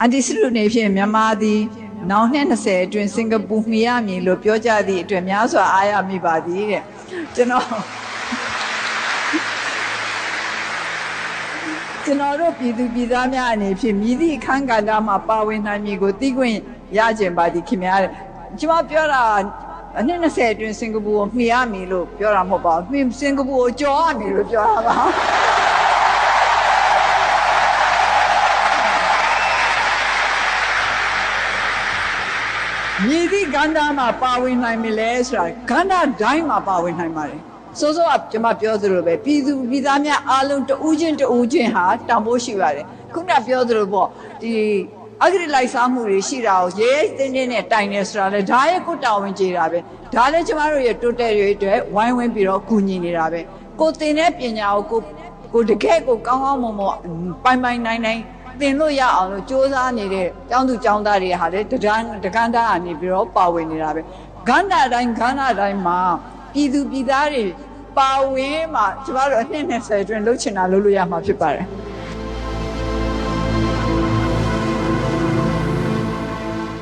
အန်တီစလူနေဖြင့်မြန်မာသည်နောင်နှစ်20အတွင်းစင်ကာပူမှီရမည်လို့ပြောကြသည့်အတွက်များစွာအားရမိပါသည်တဲ့ကျွန်တော်ကျွန်တော်တို့ပြည်သူပြည်သားများအနေဖြင့်မြည်သည့်အခန်းကဏ္ဍမှာပါဝင်နိုင်မည်ကိုသိခွင့်ရကြင်ပါသည်ခင်ဗျားတဲ့ကျွန်မပြောတာအနှစ်20အတွင်းစင်ကာပူကိုမှီရမည်လို့ပြောတာမဟုတ်ပါဘူးမှီစင်ကာပူကိုကြော်ရမည်လို့ပြောတာပါ မြည်သည့်ကန္တာမှာပါဝင်နိုင်မလဲဆိုတာကန္တာတိုင်းမှာပါဝင်နိုင်ပါတယ်စိုးစိုးကကျွန်မပြောသလိုပဲပြည်သူပြည်သားများအားလုံးတဦးချင်းတဦးချင်းဟာတန်ဖိုးရှိပါတယ်ခုနပြောသလိုပေါ့ဒီအဂရိလိုက်စားမှုတွေရှိတာကိုရဲရဲတင်းတင်းနဲ့တိုင်နေဆိုတာလေဒါရဲ့ကိုတာဝန်ကြေတာပဲဒါလည်းကျမတို့ရဲ့တိုးတက်ရေးအတွက်ဝိုင်းဝန်းပြီးတော့ကူညီနေတာပဲကိုသင်တဲ့ပညာကိုကိုကိုတကယ်ကိုကောင်းကောင်းမွန်မွန်ပိုင်ပိုင်နိုင်နိုင် သင်လို့ရအောင်လို့စ조사နေတဲ့ကျောင်းသူကျောင်းသားတွေဟာလေတဒန်းတကန်းသားကနေပြီးတော့ပါဝင်နေတာပဲဂန္ဓာတိုင်းဂန္ဓာတိုင်းမှာပြည်သူပြည်သားတွေပါဝင်မှကျမတို့အနှစ်20အတွင်းလှုပ်ချင်တာလုပ်လို့ရမှာဖြစ်ပါတယ်